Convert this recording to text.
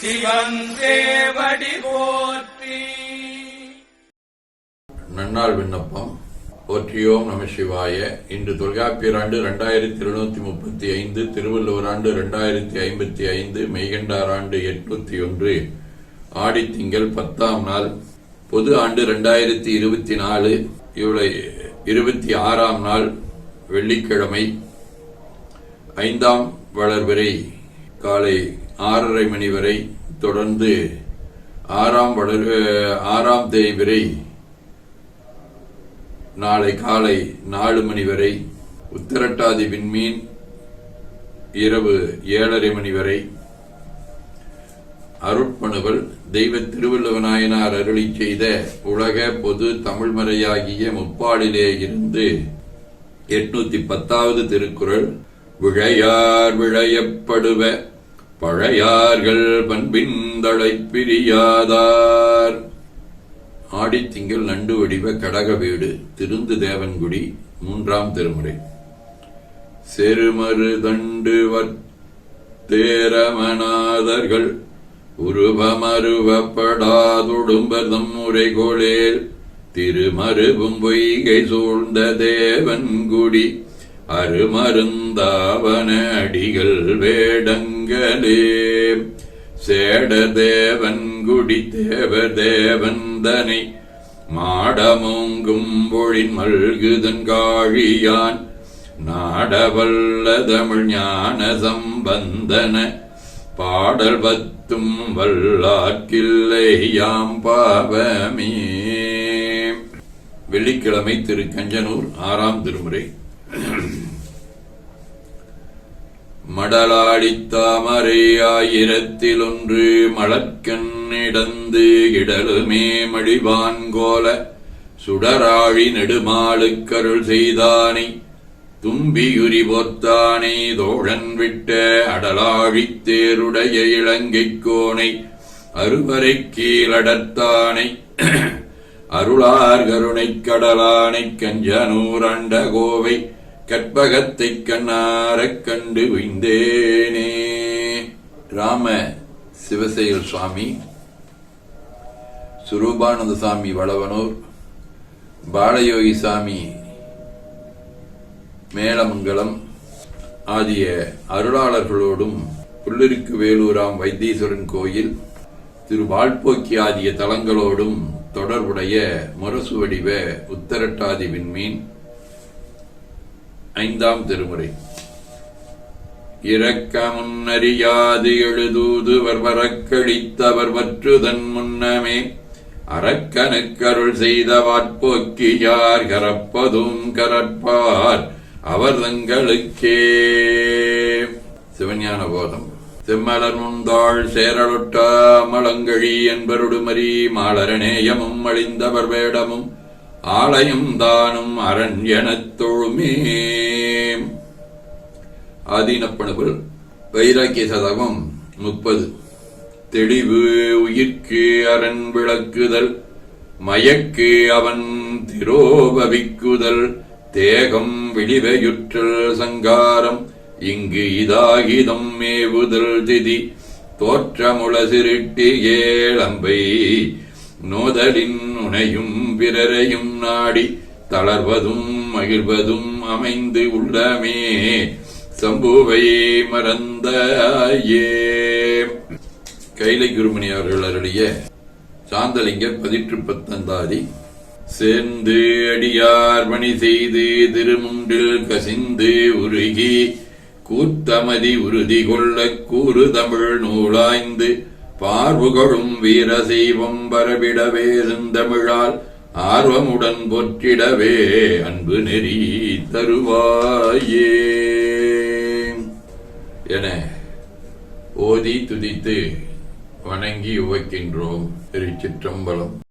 சிவன் போற்றி. நன்னாள் விண்ணப்பம். போற்றியோம் நம சிவாய. இன்று தொல்காப்பியர் ஆண்டு இரண்டாயிரத்தி இருநூத்தி முப்பத்தி ஐந்து திருவள்ளுவர் ஆண்டு இரண்டாயிரத்தி ஐம்பத்தி ஐந்து மெய்கண்டார் ஆண்டு எட்நூத்தி ஒன்று ஆடித்திங்கள் பத்தாம் நாள் பொது ஆண்டு இரண்டாயிரத்தி இருபத்தி நாலு இவளை இருபத்தி ஆறாம் நாள் வெள்ளிக்கிழமை ஐந்தாம் வளர்வரை காலை ஆறரை மணி வரை தொடர்ந்து ஆறாம் வளர் ஆறாம் தேதி நாளை காலை நாலு மணி வரை உத்தரட்டாதி விண்மீன் இரவு ஏழரை மணி வரை அருட்பணுவல் தெய்வ திருவள்ளுவநாயனார் அருளி செய்த உலக பொது தமிழ்மறையாகிய முப்பாளிலே இருந்து எட்நூத்தி பத்தாவது திருக்குறள் விழையார் விழையப்படுவ பழையார்கள் பண்பின்தளை பிரியாதார். ஆடித்திங்கள் நண்டு வடிவ கடக வீடு திருந்து தேவன்குடி மூன்றாம் திருமுறை. செருமரு தண்டு தேரமநாதர்கள் உருவமருவப்படாதுடும்பர் தம்முறை கோளேல் திருமருவும் பொய்கை சூழ்ந்த தேவன்குடி. அருமருந்தாவனடிகள் வேடங்களே. சேடதேவன் குடி தேவ தேவந்தனை மாடமோங்கும் பொழின் மல்குதன் காழியான். நாடவல்ல தமிழ் ஞான சம்பந்தன. பாடல் பத்தும் வல்லார்க்கில்லை யாம் பாவமே. வெள்ளிக்கிழமை திரு கஞ்சனூர் ஆறாம் திருமுறை. மடலாடித் தாமரை ஆயிரத்தில் ஒன்று மலர்க்கண்ணிடந்து இடலுமே சுடராழி நெடுமாளுக்கருள் செய்தானை தும்பியுரி போர்த்தானை தோழன் விட்ட அடலாழித் தேருடைய இலங்கைக் கோனை அறுவரை கீழடர்த்தானை அருளார் கருணைக் கடலானைக் கஞ்சனூர் அண்ட கோவை கற்பகத்தைக் கண்ணாரக் கண்டு விந்தேனே ராம சிவசேகர் சுவாமி சுரூபானந்த சாமி வளவனூர் பாலயோகி சாமி மேலமங்கலம் ஆகிய அருளாளர்களோடும் புள்ளிருக்கு வேலூராம் வைத்தீஸ்வரன் கோயில் திரு வாழ்போக்கி ஆகிய தலங்களோடும் தொடர்புடைய முரசு வடிவ உத்தரட்டாதி விண்மீன் ஐந்தாம் திருமுறை. இறக்க முன்னறியாது எழுதூதுவர் வரக்களித்தவர் வற்றுதன் முன்னமே அரக்கனுக்கருள் செய்த வாட்போக்கியார் கரப்பதும் கரப்பார் அவர் தங்களுக்கே சிவஞான போதம். செம்மலர் முந்தாள் சேரலொட்டா மலங்கழி என்பருடுமரி மாலரநேயமும் அழிந்தவர் வேடமும் ஆலயம் தானும் அரண் எனத் தொழுமே. ஆதீனப்பணுவல் வைராக்கிய சதகம் முப்பது. தெளிவு உயிர்க்கு அரண் விளக்குதல் மயக்கு அவன் திரோபவிக்குதல் தேகம் விழிவையுற்றல் சங்காரம் இங்கு இதாகிதம் மேவுதல் திதி தோற்றமுள சிருட்டி ஏழம்பை நோதலின் உனையும் பிறரையும் நாடி தளர்வதும் மகிழ்வதும் அமைந்து உள்ளமே. சம்புவை மறந்தாயே. கைலை குருமணி அவர்கள் அருளிய சாந்தலிங்கர் பதிற்று பத்தந்தாதி சேர்ந்து அடியார் மணி செய்து திருமுண்டில் கசிந்து உருகி கூத்தமதி உறுதி கொள்ள கூறு தமிழ் நூலாய்ந்து பார்வுகழும் வீர செய்வம் பரவிடவே செந்தமிழால் ஆர்வமுடன் பொற்றிடவே அன்பு நெறி தருவாயே. என ஓதி துதித்து வணங்கி உவைக்கின்றோம் திருச்சிற்றம்பலம்.